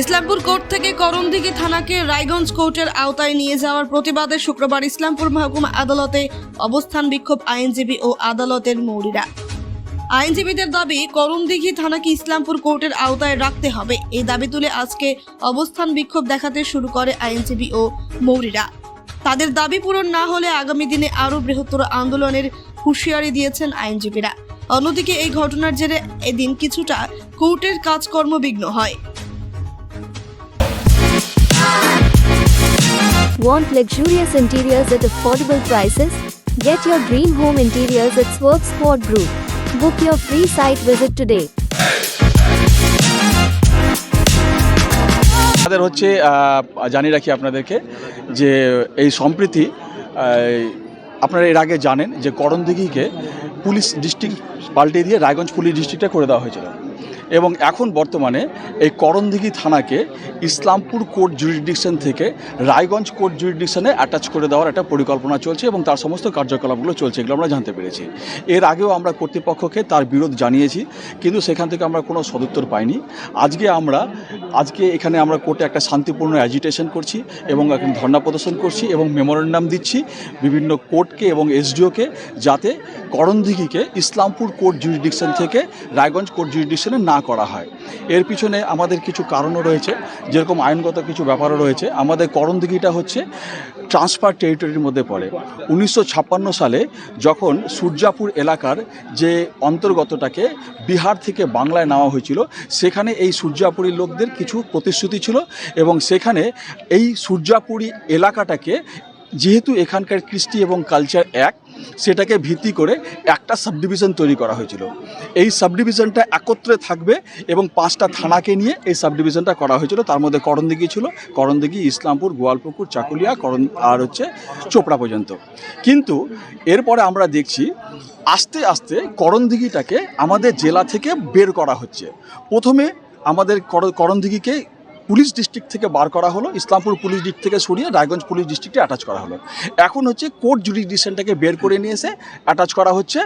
Islampur court থেকে করণদিঘি থানাকে রায়গঞ্জ কোর্টের আওতায় নিয়ে যাওয়ার প্রতিবাদে শুক্রবার ইসলামপুর মহকুমা আদালতে অবস্থান বিক্ষোভ আইনজীবী ও আদালতের মৌরিরা। আইনজীবীদের দাবি, করণদিঘি থানাকে ইসলামপুর কোর্টের আওতায় রাখতে হবে। এই দাবি তুলে আজকে অবস্থান বিক্ষোভ দেখাতে শুরু করে আইনজীবী ও মৌরিরা। তাদের দাবি পূরণ না হলে আগামী দিনে আরও বৃহত্তর আন্দোলনের হুঁশিয়ারি দিয়েছেন আইনজীবীরা। অন্যদিকে এই ঘটনার জেরে এদিন কিছুটা কোর্টের কাজকর্ম বিঘ্ন হয়। Want luxurious interiors at affordable prices? Get your dream home interiors at Swerve Sport Group. Book your free site visit today. আমাদের হচ্ছে জানিয়ে রাখি আপনাদেরকে যে এই সম্প্রীতি আপনারা এর আগে জানেন যে করণদিঘিকে পুলিশ ডিস্ট্রিক্ট পাল্টে দিয়ে রায়গঞ্জ পুলিশ ডিস্ট্রিক্টে করে দেওয়া হয়েছিল এবং এখন বর্তমানে এই করণদিঘি থানাকে ইসলামপুর কোর্ট জুরিডিকশন থেকে রায়গঞ্জ কোর্ট জুরিডিকশনে অ্যাটাচ করে দেওয়ার একটা পরিকল্পনা চলছে এবং তার সমস্ত কার্যকলাপগুলো চলছে, এগুলো আমরা জানতে পেরেছি। এর আগেও আমরা কর্তৃপক্ষকে তার বিরোধ জানিয়েছি, কিন্তু সেখান থেকে আমরা কোনো সদুত্তর পাইনি। আজকে আমরা, আজকে এখানে আমরা কোর্টে একটা শান্তিপূর্ণ অ্যাজিটেশন করছি এবং এখন ধর্ণা প্রদর্শন করছি এবং মেমোরেন্ডাম দিচ্ছি বিভিন্ন কোর্টকে এবং এসডিওকে যাতে করণদিঘিকে ইসলামপুর কোর্ট জুরিডিকশন থেকে রায়গঞ্জ কোর্ট জুরিডিকশনে না করা হয়। এর পিছনে আমাদের কিছু কারণও রয়েছে, যেরকম আইনগত কিছু ব্যাপারও রয়েছে। আমাদের করণদিঘিটা হচ্ছে ট্রান্সফার টেরিটরির মধ্যে পড়ে। উনিশশো ছাপ্পান্ন সালে যখন সূর্যাপুর এলাকার যে অন্তর্গতটাকে বিহার থেকে বাংলায় নেওয়া হয়েছিল, সেখানে এই সূর্যাপুরী লোকদের কিছু প্রতিশ্রুতি ছিল এবং সেখানে এই সূর্যাপুরী এলাকাটাকে যেহেতু এখানকার কৃষ্টি এবং কালচার এক সেটাকে ভিত্তি করে একটা সাবডিভিশন তৈরি করা হয়েছিল। এই সাবডিভিশনটা একত্রে থাকবে এবং পাঁচটা থানাকে নিয়ে এই সাবডিভিশনটা করা হয়েছিল। তার মধ্যে করণদিঘি ছিল, করণদিঘি, ইসলামপুর, গোয়ালপুকুর, চাকুলিয়া, করণ, আর হচ্ছে চোপড়া পর্যন্ত। কিন্তু এরপরে আমরা দেখছি, আস্তে আস্তে করণদিঘিটাকে আমাদের জেলা থেকে বের করা হচ্ছে। প্রথমে আমাদের কর- করণদিঘিকে পুলিশ ডিস্ট্রিক্ট থেকে বার করা হলো, ইসলামপুর পুলিশ ডিস্ট্রিক্ট থেকে সরিয়ে রায়গঞ্জ পুলিশ ডিস্ট্রিক্টে অ্যাটাচ করা হলো। এখন হচ্ছে কোর্ট জুডিডিকশনটাকে বের করে নিয়ে এসে অ্যাটাচ করা হচ্ছে।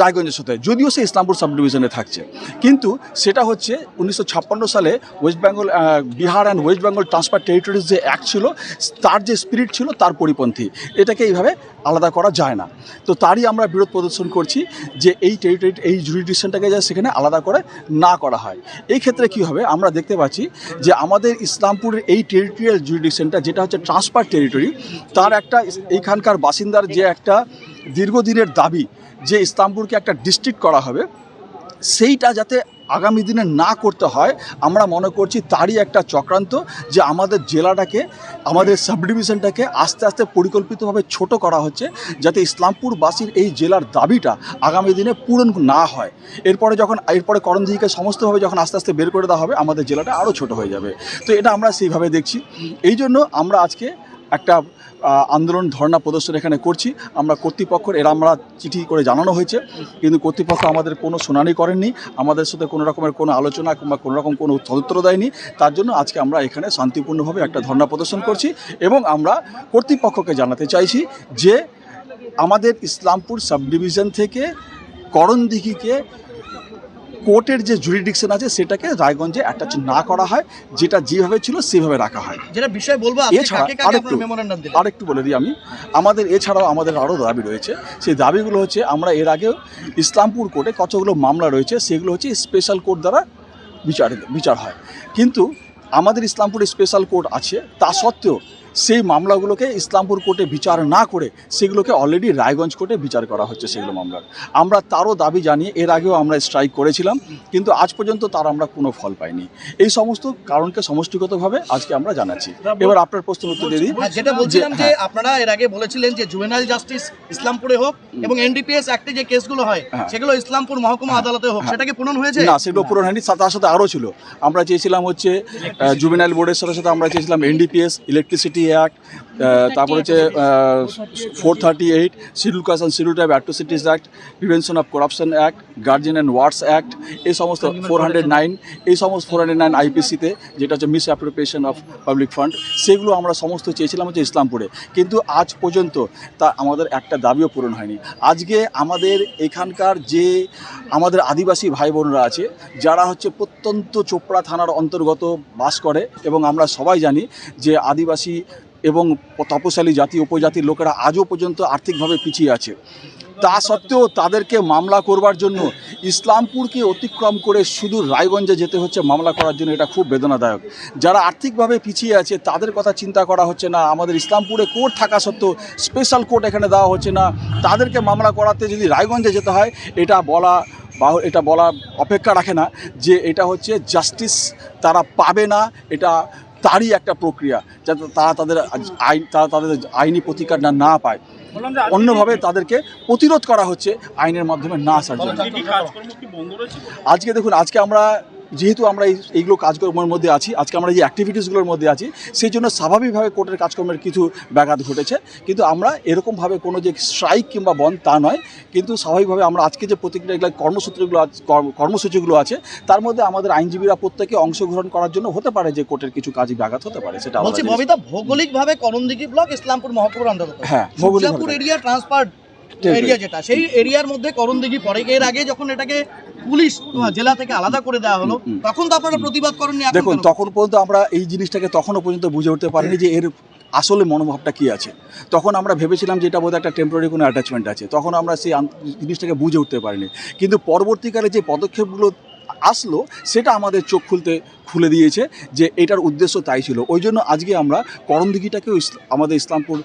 রায়গঞ্জের সাথে। যদিও সে ইসলামপুর সাব ডিভিশনে থাকছে। কিন্তু সেটা হচ্ছে উনিশশো ছাপ্পান্ন সালে West Bengal Bihar and West Bengal transfer territories যে অ্যাক্ট ছিল, তার যে স্পিরিট ছিল, তার পরিপন্থী। এটাকে এইভাবে আলাদা করা যায় না। তো তারই আমরা বিরোধ প্রদর্শন করছি যে এই টেরিটরি এই জুরিডিকশনটাকে যা সেখানে আলাদা করে না করা হয়। এই ক্ষেত্রে কি হবে? আমরা দেখতে পাচ্ছি যে আমাদের ইসলামপুরের এই টেরিটোরিয়াল জুরিডিকশনটা যেটা হচ্ছে ট্রান্সফার টেরিটরি তার একটা এইখানকার বাসিন্দার যে একটা দীর্ঘদিনের দাবি যে ইসলামপুরকে একটা ডিস্ট্রিক্ট করা হবে, সেইটা যাতে আগামী দিনে না করতে হয়, আমরা মনে করছি তারই একটা চক্রান্ত যে আমাদের জেলাটাকে, আমাদের সাবডিভিশনটাকে আস্তে আস্তে পরিকল্পিতভাবে ছোট করা হচ্ছে যাতে ইসলামপুরবাসীর এই জেলার দাবিটা আগামী দিনে পূরণ না হয়। এরপরে যখন, এরপরে করণদিঘিকে সমস্তভাবে যখন আস্তে আস্তে বের করে দেওয়া হবে, আমাদের জেলাটা আরও ছোট হয়ে যাবে। তো এটা আমরা সেইভাবে দেখছি। এই জন্য আমরা আজকে একটা আন্দোলন, ধর্ণা প্রদর্শন এখানে করছি। আমরা কর্তৃপক্ষের এরা আমরা চিঠি করে জানানো হয়েছে। কিন্তু কর্তৃপক্ষ আমাদের কোনো শুনানি করেননি। আমাদের সাথে কোনো রকমের কোনো আলোচনা কিংবা কোনো রকম কোনো সদুত্তর দেয়নি। তার জন্য আজকে আমরা এখানে শান্তিপূর্ণভাবে একটা ধর্ণা প্রদর্শন করছি এবং আমরা কর্তৃপক্ষকে জানাতে চাইছি যে আমাদের ইসলামপুর সাব ডিভিশন থেকে করণদিঘিকে কোর্টের যে জুরিডিকশন আছে সেটাকে রায়গঞ্জে অ্যাটাচ না করা হয় যেটা যেভাবে ছিল সেভাবে রাখা হয়। যেটা বিষয় বলব এছাড়া আরেকটু আরেকটু বলে দিই আমি। আমাদের এছাড়াও আমাদের আরও দাবি রয়েছে। সেই দাবিগুলো হচ্ছে আমরা এর আগেও ইসলামপুর কোর্টে কতগুলো মামলা রয়েছে সেগুলো হচ্ছে স্পেশাল কোর্ট দ্বারা বিচার বিচার হয়। কিন্তু আমাদের ইসলামপুর স্পেশাল কোর্ট আছে তা সত্ত্বেও সেই মামলাগুলোকে ইসলামপুর কোর্টে বিচার না করে সেগুলোকে অলরেডি রায়গঞ্জ কোর্টে বিচার করা হচ্ছে সেগুলো মামলার। আমরা তারও দাবি জানিয়ে এর আগেও আমরা স্ট্রাইক করেছিলাম কিন্তু আজ পর্যন্ত তার আমরা কোনো ফল পাইনি। এই সমস্ত কারণকে সমষ্টিগতভাবে আজকে আমরা জানাচ্ছি। এবার আপনার প্রশ্ন উত্তর দিয়ে দিই। হ্যাঁ, যেটা বলছিলাম যে হ্যাঁ। আপনারা এর আগে বলেছিলেন যে জুভেনাইল জাস্টিস ইসলামপুরে হোক এবং এনডিপিএস অ্যাক্টে যে কেসগুলো হয় হ্যাঁ। সেগুলো ইসলামপুর মহকুমা আদালতে হোক সেটা কি পূরণ হয়েছে? না সেগুলো পূরণ হয়নি তার সাথে আরও ছিল। আমরা চেয়েছিলাম হচ্ছে জুবিনাইল বোর্ডের সাথে সাথে আমরা চেয়েছিলাম এনডিপিএস ইলেকট্রিসিটি অ্যাক্ট তারপর হচ্ছে four thirty eight schedule caste and schedule tribe atrocities act prevention of corruption act guardian and wards act এই সমস্ত ফোর হান্ড্রেড নাইন এই সমস্ত ফোর হান্ড্রেড নাইন আইপিসিতে যেটা হচ্ছে misappropriation of public fund সেগুলো আমরা সমস্ত চেয়েছিলাম হচ্ছে ইসলামপুরে। কিন্তু আজ পর্যন্ত তা আমাদের একটা দাবিও পূরণ হয়নি। আজকে আমাদের এখানকার যে আমাদের আদিবাসী ভাই বোনরা আছে যারা হচ্ছে প্রত্যন্ত চোপড়া থানার অন্তর্গত বাস করে এবং আমরা সবাই জানি যে আদিবাসী এবং তপশালী জাতি, উপজাতির লোকেরা আজও পর্যন্ত আর্থিকভাবে পিছিয়ে আছে। তা সত্ত্বেও তাদেরকে মামলা করবার জন্য ইসলামপুরকে অতিক্রম করে শুধু রায়গঞ্জে যেতে হচ্ছে, মামলা করার জন্য এটা খুব বেদনাদায়ক। যারা আর্থিকভাবে পিছিয়ে আছে, তাদের কথা চিন্তা করা হচ্ছে না। আমাদের ইসলামপুরে কোর্ট থাকা সত্ত্বেও স্পেশাল কোর্ট এখানে দেওয়া হচ্ছে না। তাদেরকে মামলা করাতে যদি রায়গঞ্জে যেতে হয়, এটা বলা বা এটা বলা অপেক্ষা রাখে না যে এটা হচ্ছে জাস্টিস তারা পাবে না। এটা তারই একটা প্রক্রিয়া যাতে তারা তাদের আইন তারা তাদের আইনি প্রতিকার না না পায় অন্যভাবে তাদেরকে প্রতিরোধ করা হচ্ছে আইনের মাধ্যমে না আসার জন্য আজকে দেখুন আজকে আমরা যেহেতু আমরা এই এইগুলো কাজকর্মের মধ্যে আছি আজকে আমরা যে অ্যাক্টিভিটিসগুলোর মধ্যে আছি সেই জন্য স্বাভাবিকভাবে কোর্টের কাজকর্মের কিছু ব্যাঘাত ঘটেছে কিন্তু আমরা এরকমভাবে কোনো যে স্ট্রাইক কিংবা বন্ধ তা নয় কিন্তু স্বাভাবিকভাবে আমরা আজকে যে প্রতিক্রিয়া এগুলো কর্মসূত্রগুলো কর্মসূচিগুলো আছে তার মধ্যে আমাদের আইনজীবীরা প্রত্যেকে অংশগ্রহণ করার জন্য হতে পারে যে কোর্টের কিছু কাজে ব্যাঘাত হতে পারে সেটা বলছি ভৌগোলিকভাবে করণদিঘি ব্লক ইসলামপুর মহকুমার অন্তর্গত হ্যাঁ, ভৌগোলিকভাবে। Mirzapur area transfer. এরিয়া যেটা সেই এরিয়ার মধ্যে করণদিঘি পড়ে এর আগে যখন এটাকে পুলিশ জেলা থেকে আলাদা করে দেওয়া হলো। তখন তো আপনারা প্রতিবাদ করেননি দেখুন তখন পর্যন্ত আমরা এই জিনিসটাকে তখনও পর্যন্ত বুঝে উঠতে পারিনি যে এর আসলে মনোভাবটা কী আছে। তখন আমরা ভেবেছিলাম যে এটা বোধহয় একটা টেম্পোরারি কোনো অ্যাটাচমেন্ট আছে। তখন আমরা সেই জিনিসটাকে বুঝে উঠতে পারিনি। কিন্তু পরবর্তীকালে যে পদক্ষেপগুলো আসলো সেটা আমাদের চোখ খুলতে খুলে দিয়েছে যে এটার উদ্দেশ্য তাই ছিল। ওই জন্য আজকে আমরা করণদিঘিটাকেও আমাদের ইসলামপুর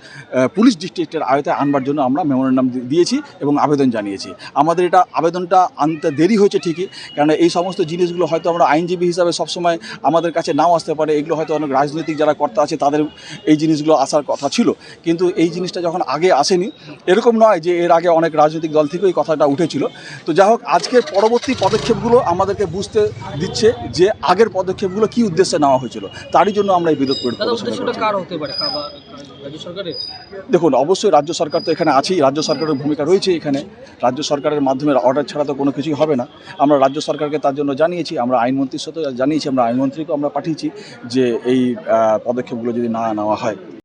পুলিশ ডিস্ট্রিক্টের আয়তায় আনবার জন্য আমরা মেমোরেন্ডাম দিয়েছি এবং আবেদন জানিয়েছি। আমাদের এটা আবেদনটা আনতে দেরি হয়েছে ঠিকই কারণ এই সমস্ত জিনিসগুলো হয়তো আমরা আইনজীবী হিসাবে সবসময় আমাদের কাছে নাও আসতে পারে। এগুলো হয়তো অনেক রাজনৈতিক যারা কর্তা আছে, তাদের এই জিনিসগুলো আসার কথা ছিল। কিন্তু এই জিনিসটা যখন আগে আসেনি, এরকম নয় যে এর আগে অনেক রাজনৈতিক দল থেকেও এই কথাটা উঠেছিল। তো যাই হোক, আজকের পরবর্তী পদক্ষেপগুলো আমাদেরকে বুঝতে দিচ্ছে যে আগের পদক্ষেপগুলো কি উদ্দেশ্যে নেওয়া হয়েছিল? তারই জন্য আমরা এই বিরোধ দাদা প্রদর্শন উদ্দেশ্যটা করছি। কার হতে পারে? কার বা- রাজ্য সরকারের? দেখুন অবশ্যই রাজ্য সরকার তো এখানে আছেই রাজ্য সরকারের ভূমিকা রয়েছে এখানে। রাজ্য সরকারের মাধ্যমে অর্ডার ছাড়া তো কোনো কিছুই হবে না। আমরা রাজ্য সরকারকে তার জন্য জানিয়েছি আমরা আইনমন্ত্রীর সাথে জানিয়েছি আমরা আইনমন্ত্রীকেও আমরা পাঠিয়েছি যে এই পদক্ষেপগুলো যদি না নেওয়া হয়।